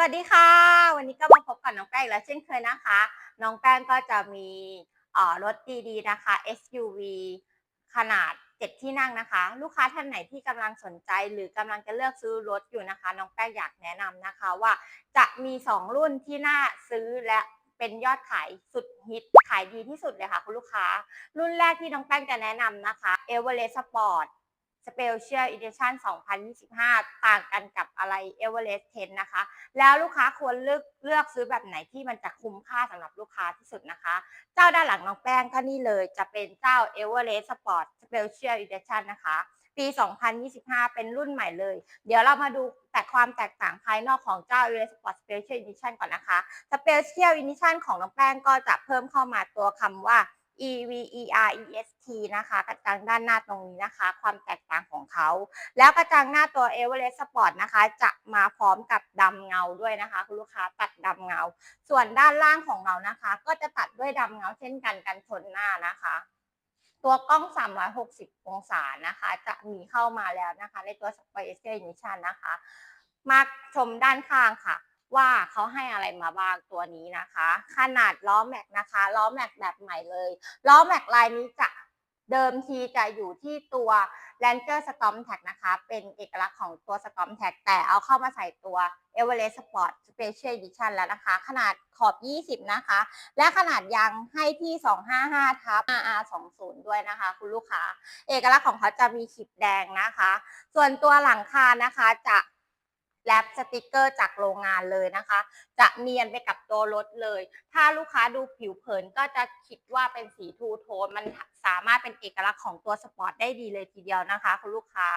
สวัสดีค่ะ วันนี้ก็มาพบกับน้องแป้งแล้วเช่นเคยนะคะ น้องแป้งก็จะมีรถดีๆนะคะ SUV ขนาด 7 ที่นั่งนะคะ ลูกค้าท่านไหนที่กำลังสนใจหรือกำลังจะเลือกซื้อรถอยู่นะคะ น้องแป้งอยากแนะนำนะคะว่าจะมี 2 รุ่นที่น่าซื้อและเป็นยอดขายสุดฮิตขายดีที่สุดเลยค่ะคุณลูกค้า รุ่นแรกที่น้องแป้งจะแนะนำนะคะ Everest Sport Special Edition 2025 ต่างกันกับอะไร Everest 10 นะคะ แล้วลูกค้าควรเลือกเลือกซื้อแบบไหนที่มันจะคุ้มค่าสำหรับลูกค้าที่สุดนะคะ เจ้าด้านหลังน้องแป้งก็นี่เลยจะเป็นเจ้า Everest Sport Special Edition นะคะปี 2025 เป็นรุ่นใหม่เลย เดี๋ยวเรามาดูแต่ความแตกต่างภายนอกของเจ้า Everest Sport Special Edition ก่อนนะคะ Special Edition ของน้องแป้งก็จะเพิ่มเข้ามาตัวคำว่า E V E R E S T นะคะ กระจังด้านหน้าตรงนี้นะคะ ความแตกต่างของเขา แล้วกระจังหน้าตัว Everest Sport นะคะ จะมาพร้อมกับดำเงาด้วยนะคะ คุณลูกค้าตัดดำเงา ส่วนด้านล่างของเรานะคะ ก็จะตัดด้วยดำเงาเช่นกันกันชนหน้านะคะ ตัวกล้อง 360 องศานะคะ จะมีเข้ามาแล้วนะคะ ในตัว Special Edition นะคะ มาชมด้านข้างค่ะ ว่าเขาให้อะไรมาบ้างตัวนี้นะคะ ขนาดล้อแม็กนะคะล้อแม็กแบบใหม่เลยล้อแม็กลายนี้จะเดิมทีจะอยู่ที่ตัว Ranger Storm Tag นะคะ เป็นเอกลักษณ์ของตัว Storm Tag แต่เอาเข้ามาใส่ตัว Everest Sport Special Edition แล้วนะคะ ขนาดขอบ 20 นะคะ และขนาดยางให้ที่ 255 ทับ RR20 ด้วยนะคะ คุณลูกค้า เอกลักษณ์ของเขาจะมีขีดแดงนะคะ ส่วนตัวหลังคานะคะจะ แรปสติกเกอร์จากโรงงานเลยนะคะ จะเนียนไปกับตัวรถเลย ถ้าลูกค้าดูผิวเผินก็จะคิดว่าเป็นสีทูโทน มันสามารถเป็นเอกลักษณ์ของตัวสปอร์ตได้ดีเลยทีเดียวนะคะ คุณลูกค้า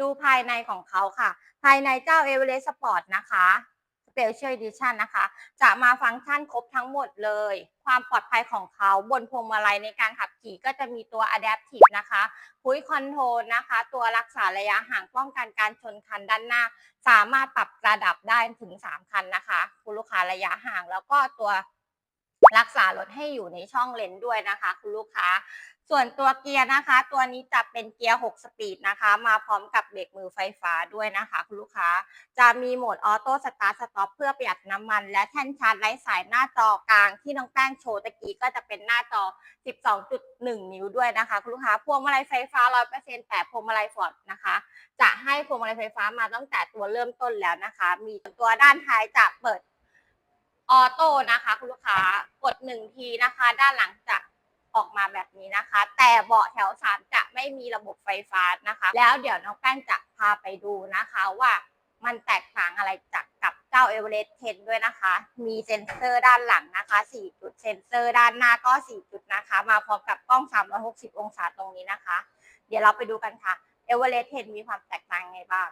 ดูภายในของเขาค่ะ ภายในเจ้าเอเวอเรสต์สปอร์ตนะคะ Special Edition นะคะ จะมาฟังก์ชันครบทั้งหมดเลย ความปลอดภัยของเขาบนพวงมาลัยในการขับขี่ก็จะมีตัว Adaptive นะคะคุยคอนโทรลนะคะ ตัวรักษาระยะห่างป้องกันการชนคันด้านหน้า สามารถปรับระดับได้ถึง 3 คันนะคะ คุณลูกค้าระยะห่างแล้วก็ตัวรักษารถให้อยู่ในช่องเลนด้วยนะคะ คุณลูกค้า ส่วนตัวเกียร์นะคะ ตัวนี้จะเป็นเกียร์ 6 สปีดนะคะ มาพร้อมกับเบรกมือไฟฟ้าด้วยนะคะ คุณลูกค้าจะมีโหมดออโต้สตาร์ทสต็อปเพื่อประหยัดน้ำมัน และแท่นชาร์จไร้สายหน้าจอกลางที่น้องแป้งโชว์ตะกี้ก็จะเป็นหน้าจอ 12.1 นิ้วด้วยนะคะ คุณลูกค้าพวงมาลัยไฟฟ้า 100%แต่พวงมาลัยฟอร์ดนะคะ จะให้พวงมาลัยไฟฟ้ามาตั้งแต่ตัวเริ่มต้นแล้วนะคะ มีตัวด้านท้ายจะเปิดออโต้นะคะ คุณลูกค้ากดหนึ่งทีนะคะ ด้านหลังจะ ออกมาแบบนี้นะคะ แต่เบาะแถวสามจะไม่มีระบบไฟฟ้านะคะ แล้วเดี๋ยวน้องแป้งจะพาไปดูนะคะว่ามันแตกต่างอะไรจากกับเจ้า Everest 10ด้วยนะคะ มีเซ็นเซอร์ด้านหลังนะคะ 4 จุด เซ็นเซอร์ด้านหน้าก็ 4 จุดนะคะ มาพร้อมกับกล้อง 360 องศาตรงนี้นะคะ เดี๋ยวเราไปดูกันค่ะ Everest 10มีความแตกต่างยังไงบ้าง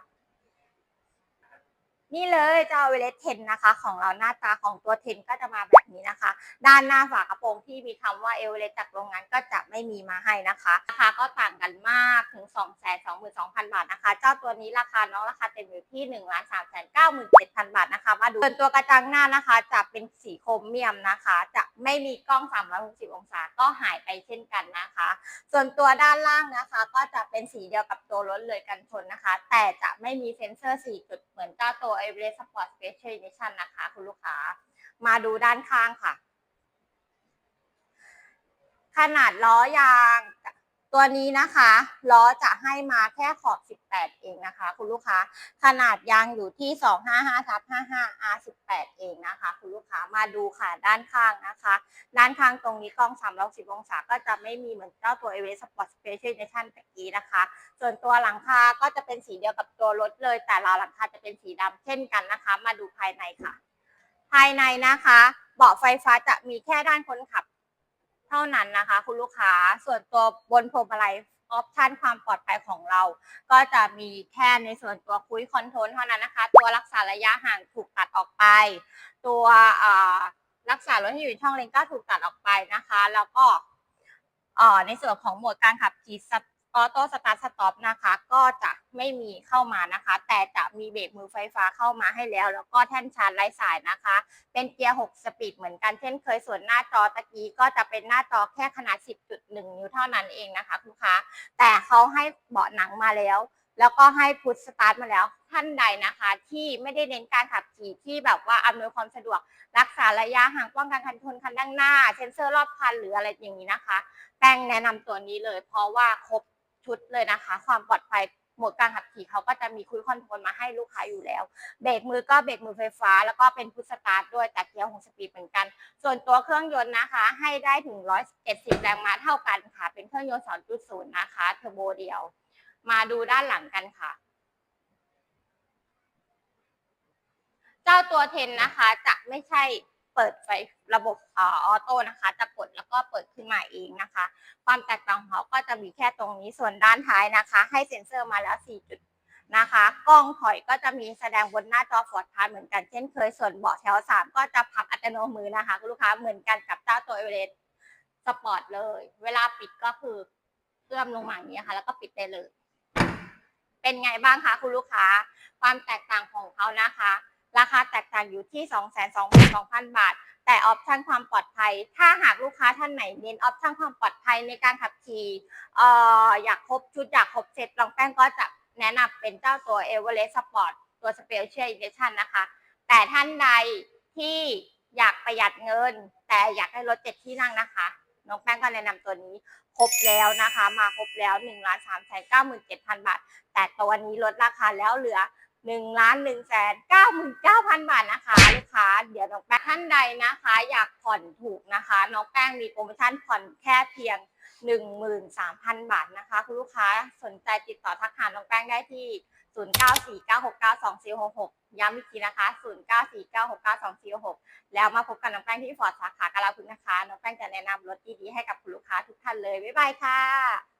นี่เลยเจ้าเอเวอเลสเทนนะคะ ของเราหน้าตาของตัวเทนก็จะมาแบบ นี้นะคะ ด้านหน้าฝากระโปรงที่มีคำว่าเอเวอเรสต์จากโรงงานก็จะไม่มีมาให้นะคะราคาก็ต่างกันมากถึง 2 2 2 0 0 0 บาทนะคะ เจ้าตัวนี้ราคาน้องราคาเต็มอยู่ที่1 3 9 7 0 0 0 บาทนะคะมาดูส่วนตัวกระจังหน้านะคะจะเป็นสีโครเมียมนะคะ จะไม่มีกล้อง 360 องศาก็หายไปเช่นกันนะคะ ส่วนตัวด้านล่างนะคะ ก็จะเป็นสีเดียวกับตัวรถเลยกันชนนะคะ แต่จะไม่มีเซ็นเซอร์4จุดเหมือนเจ้าตัว Everest Sport Special Edition นะคะ คุณลูกค้า มาดูด้านข้างค่ะ ขนาดล้อยางตัวนี้นะคะล้อจะให้มาแค่ขอบ 18 เองนะคะ คุณลูกค้า ขนาดยางอยู่ที่ 255ทับ55 R18 เองนะคะ คุณลูกค้ามาดูค่ะด้านข้างนะคะ ด้านข้างตรงนี้กล้อง360องศาก็จะไม่มีเหมือนเจ้าตัว Everest Sport Special Edition ตะกี้นะคะ ส่วนตัวหลังคาก็จะเป็นสีเดียวกับตัวรถเลย แต่เราหลังคาจะเป็นสีดำเช่นกันนะคะ มาดูภายในค่ะ ภายในนะคะ เบาะไฟฟ้าจะมีแค่ด้านคนขับ เท่านั้นนะคะ คุณลูกค้าส่วนตัวบนพวงมาลัยออปชันความปลอดภัยของเรา ก็จะมีแค่ในส่วนตัวคุยคอนโทรลเท่านั้นนะคะ ตัวรักษาระยะห่างถูกตัดออกไป ตัวอ่ารักษารถที่อยู่ในช่องเลนก็ถูกตัดออกไปนะคะ แล้วก็เอ่อในส่วนของโหมดการขับขี่ ออโต้สตาร์ทสต็อปนะคะ ก็จะไม่มีเข้ามานะคะ แต่จะมีเบรกมือไฟฟ้าเข้ามาให้แล้ว แล้วก็แท่นชาร์จไร้สายนะคะ เป็นเกียร์ 6 สปีดเหมือนกันเช่นเคยส่วนหน้าจอตะกี้ก็จะเป็นหน้าจอแค่ขนาด 10.1 นิ้วเท่านั้นเองนะคะคุณค้าแต่เขาให้เบาะหนังมาแล้ว แล้วก็ให้พุทสตาร์ทมาแล้วท่านใดนะคะ ที่ไม่ได้เน้นการขับขี่ที่แบบว่าอำนวยความสะดวก รักษาระยะห่างป้องกันคันชนคันด้านหน้า เซ็นเซอร์รอบคันหรืออะไรอย่างนี้นะคะ แป้งแนะนำตัวนี้เลย เพราะว่าครบ ชุดเลยนะคะ ความปลอดภัยหมดการขับขี่เขาก็จะมีคุยคอนโทรลมาให้ลูกค้าอยู่แล้ว เบรกมือก็เบรกมือไฟฟ้า แล้วก็เป็นพุทสตาร์ทด้วยแต่เกียร์หกสปีดเหมือนกัน ส่วนตัวเครื่องยนต์นะคะ ให้ได้ถึง 170 แรงม้าเท่ากันค่ะ เป็นเครื่องยนต์ 2.0 นะคะเทอร์โบเดียว มาดูด้านหลังกันค่ะ เจ้าตัวเทนนะคะจะไม่ใช่ เปิดไฟระบบออโต้นะคะจะกดแล้วก็เปิดขึ้นมาเองนะคะ ความแตกต่างของเขาก็จะมีแค่ตรงนี้ส่วนด้านท้ายนะคะ ให้เซ็นเซอร์มาแล้ว 4 จุดนะคะ กล้องถอยก็จะมีแสดงบนหน้าจอฟอร์ดพาร์เหมือนกันเช่นเคยส่วนเบาะแถว 3 ก็จะพับอัตโนมือนะคะคุณลูกค้าเหมือนกันกับเจ้าตัวเอเวอเรสต์สปอร์ตเลย เวลาปิดก็คือเอื้อมลงมาอย่างนี้ค่ะ แล้วก็ปิดได้เลย เป็นไงบ้างคะคุณลูกค้า ความแตกต่างของเขานะคะ ราคาแตกต่างอยู่ที่ 222,000 บาท แต่ออปชันความปลอดภัย ถ้าหากลูกค้าท่านไหนเน้นออปชันความปลอดภัยในการขับขี่อออยากครบชุดอยากครบเซตลองแป้งก็จะแนะนำเป็นเจ้าตัว e v e r e s t Sport ตัว Special Edition นะคะ แต่ท่านใดที่อยากประหยัดเงิน แต่อยากได้รถเจ็ดที่นั่งนะคะน้องแป้งก็แนะนำตัวนี้ครบแล้วนะคะ มาครบแล้ว1นึ่งล้านสามแสนเก้าหมื่นเจ็ดพันบาท แต่ตัวนี้ลดราคาแล้วเหลือ 1นึ่งล้านหนึ่งแสนเก้าหมื่นเก้าพันบาทนะคะลูกค้า เดี๋ยวน้องแป้งท่านใดนะคะ อยากผ่อนถูกนะคะ น้องแป้งมีโปรโมชั่นผ่อนแค่เพียง13,000บาทนะคะ คุณลูกค้าสนใจติดต่อทักหาน้องแป้งได้ที่0949692466ย้ำอีกทีนะคะ0949692466แล้วมาพบกับน้องแป้งที่ฟอร์ดสาขากาลาพึกนะคะ น้องแป้งจะแนะนำรถดีๆให้กับคุณลูกค้าทุกท่านเลย บ๊ายบายค่ะ